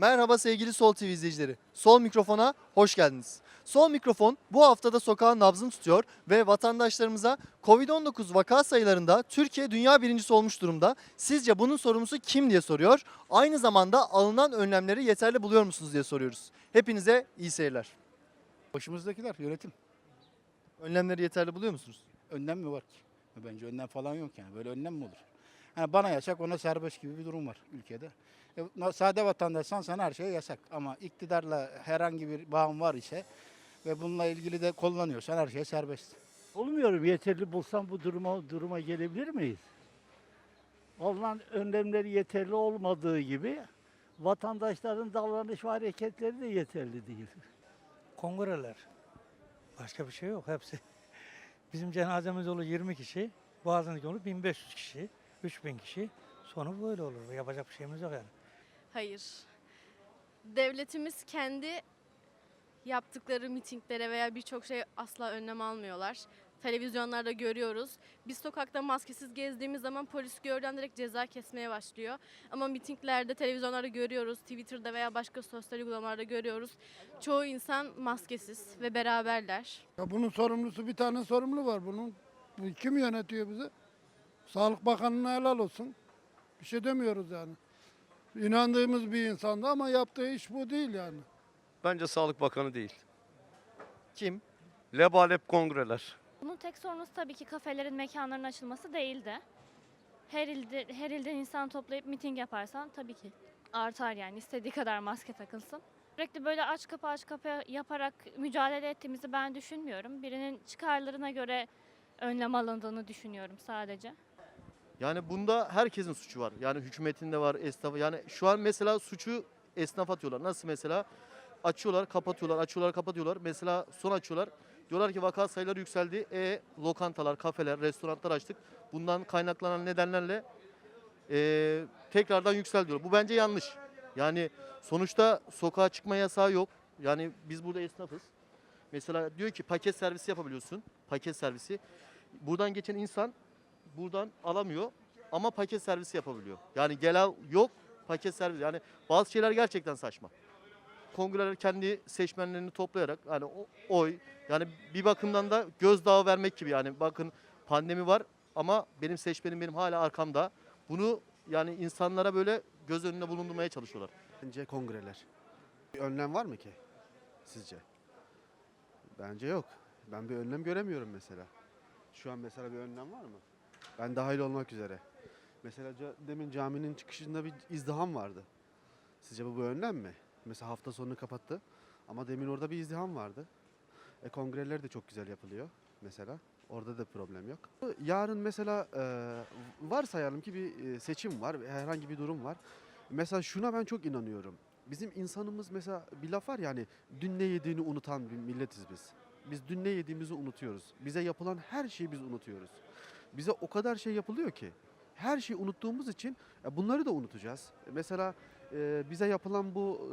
Merhaba sevgili Sol TV izleyicileri. Sol mikrofona hoş geldiniz. Sol mikrofon bu haftada sokağın nabzını tutuyor ve vatandaşlarımıza Covid-19 vaka sayılarında Türkiye dünya birincisi olmuş durumda. Sizce bunun sorumlusu kim diye soruyor. Aynı zamanda alınan önlemleri yeterli buluyor musunuz diye soruyoruz. Hepinize iyi seyirler. Başımızdakiler yönetim. Önlemleri yeterli buluyor musunuz? Önlem mi var ki? Bence önlem falan yok yani. Böyle önlem mi olur? Yani bana yasak ona serbest gibi bir durum var ülkede. E, sade vatandaşsan sana her şey yasak. Ama iktidarla herhangi bir bağın var ise ve bununla ilgili de kullanıyorsan her şey serbest. Bulmuyorum. Yeterli bulsam bu duruma duruma gelebilir miyiz? Alınan önlemleri yeterli olmadığı gibi vatandaşların davranış ve hareketleri de yeterli değil. kongreler. Başka bir şey yok hepsi. Bizim cenazemiz olur 20 kişi, boğazındaki olur 1500 kişi, 3000 kişi. Sonu böyle olur. Yapacak bir şeyimiz yok yani. Hayır. Devletimiz kendi yaptıkları mitinglere veya birçok şey asla önlem almıyorlar. Televizyonlarda görüyoruz. Biz sokakta maskesiz gezdiğimiz zaman polis gördüğünde direkt ceza kesmeye başlıyor. Ama mitinglerde, televizyonlarda görüyoruz, Twitter'da veya başka sosyal uygulamalarda görüyoruz. Çoğu insan maskesiz ve beraberler. Ya bunun sorumlusu bir tane sorumlu var bunun. Bu kim yönetiyor bizi? Sağlık Bakanı'na helal olsun. Bir şey demiyoruz yani. İnandığımız bir insandı ama yaptığı iş bu değil yani. Bence Sağlık Bakanı değil. Kim? Lebalep kongreler. Bunun tek sorumlusu tabii ki kafelerin, mekanların açılması değildi. Her ilde, her ilden insan toplayıp miting yaparsan tabii ki artar yani istediği kadar maske takılsın. Sürekli böyle aç kapı aç kapı yaparak mücadele ettiğimizi ben düşünmüyorum. Birinin çıkarlarına göre önlem alındığını düşünüyorum sadece. Yani bunda herkesin suçu var. Yani hükümetin de var, esnafı. Yani şu an mesela suçu esnaf atıyorlar. Nasıl mesela? Açıyorlar, kapatıyorlar, açıyorlar, kapatıyorlar. Mesela son açıyorlar. Diyorlar ki vaka sayıları yükseldi. E lokantalar, kafeler, restoranlar açtık. Bundan kaynaklanan nedenlerle e, tekrardan yüksel diyorlar. Bu bence yanlış. Yani sonuçta sokağa çıkma yasağı yok. Yani biz burada esnafız. Mesela diyor ki paket servisi yapabiliyorsun. Paket servisi. Buradan geçen insan buradan alamıyor ama paket servisi yapabiliyor. Yani gel al yok paket servis. Yani bazı şeyler gerçekten saçma. Kongreler kendi seçmenlerini toplayarak o- oy yani bir bakımdan da gözdağı vermek gibi yani bakın pandemi var ama benim seçmenim benim hala arkamda. Bunu yani insanlara böyle göz önünde bulundurmaya çalışıyorlar. Bence kongreler. Bir önlem var mı ki sizce? Bence yok. Ben bir önlem göremiyorum mesela. Şu an mesela bir önlem var mı? Ben dahil olmak üzere. Mesela demin caminin çıkışında bir izdiham vardı. Sizce bu bir önlem mi? Mesela hafta sonunu kapattı ama demin orada bir izdiham vardı. E kongreler de çok güzel yapılıyor mesela. Orada da problem yok. Yarın mesela e, varsayalım ki bir e, seçim var, herhangi bir durum var. Mesela şuna ben çok inanıyorum. Bizim insanımız mesela bir laf var yani dün ne yediğini unutan bir milletiz biz. Biz dün ne yediğimizi unutuyoruz. Bize yapılan her şeyi biz unutuyoruz. Bize o kadar şey yapılıyor ki her şeyi unuttuğumuz için e, bunları da unutacağız. E, Mesela e, bize yapılan bu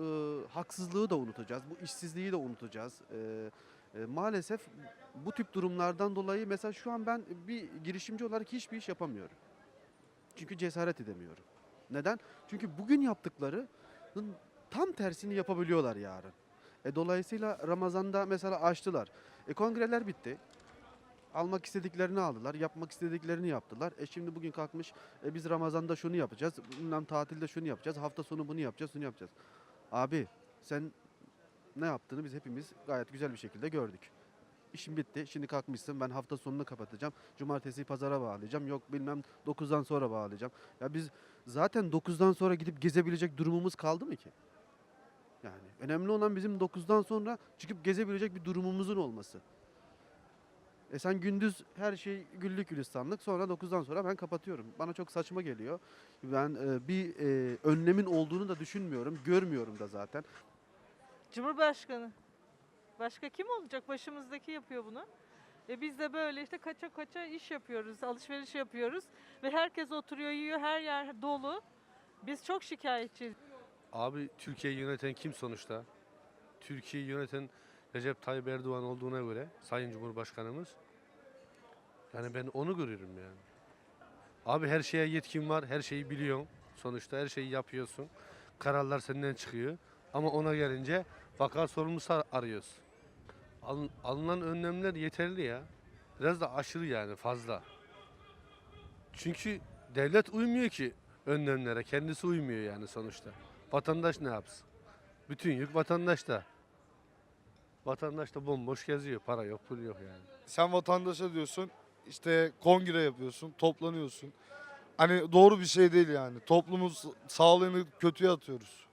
haksızlığı da unutacağız. Bu işsizliği de unutacağız. Maalesef bu tip durumlardan dolayı mesela şu an ben bir girişimci olarak hiçbir iş yapamıyorum. Çünkü cesaret edemiyorum. Neden? Çünkü bugün yaptıklarının tam tersini yapabiliyorlar yarın. E, dolayısıyla Ramazan'da mesela açtılar. E, kongreler bitti. Almak istediklerini aldılar, yapmak istediklerini yaptılar. E şimdi bugün kalkmış e, biz Ramazan'da şunu yapacağız, bilmem tatilde şunu yapacağız, hafta sonu bunu yapacağız, şunu yapacağız. Abi sen ne yaptığını biz hepimiz gayet güzel bir şekilde gördük. İşim bitti. Şimdi kalkmışsın ben hafta sonunu kapatacağım. Cumartesi pazara bağlayacağım. Yok bilmem 9'dan sonra bağlayacağım. Ya biz zaten 9'dan sonra gidip gezebilecek durumumuz kaldı mı ki? Yani önemli olan bizim 9'dan sonra çıkıp gezebilecek bir durumumuzun olması. E sen gündüz her şey güllük gülistanlık sonra 9'dan sonra ben kapatıyorum. Bana çok saçma geliyor. Ben e, bir e, önlemin olduğunu da düşünmüyorum. Görmüyorum da zaten. Cumhurbaşkanı. Başka kim olacak? Başımızdaki yapıyor bunu. E biz de böyle işte kaça kaça iş yapıyoruz, alışveriş yapıyoruz ve herkes oturuyor, yiyor, her yer dolu. Biz çok şikayetçiyiz. Abi Türkiye'yi yöneten kim sonuçta? Türkiye'yi yöneten Recep Tayyip Erdoğan olduğuna göre Sayın Cumhurbaşkanımız. Yani ben onu görüyorum yani. Abi her şeye yetkin var, her şeyi biliyorsun. Sonuçta her şeyi yapıyorsun. kararlar senden çıkıyor. Ama ona gelince vaka sorumlusu ar- arıyoruz. Alın- alınan önlemler yeterli ya. Biraz da aşırı yani fazla. Çünkü devlet uymuyor ki önlemlere. Kendisi uymuyor yani sonuçta. Vatandaş ne yapsın? Bütün yük vatandaşta. Vatandaş da bomboş geziyor. Para yok, pul yok yani. Sen vatandaşa diyorsun işte kongre yapıyorsun, toplanıyorsun. Hani doğru bir şey değil yani. Toplumun sağlığını kötüye atıyoruz.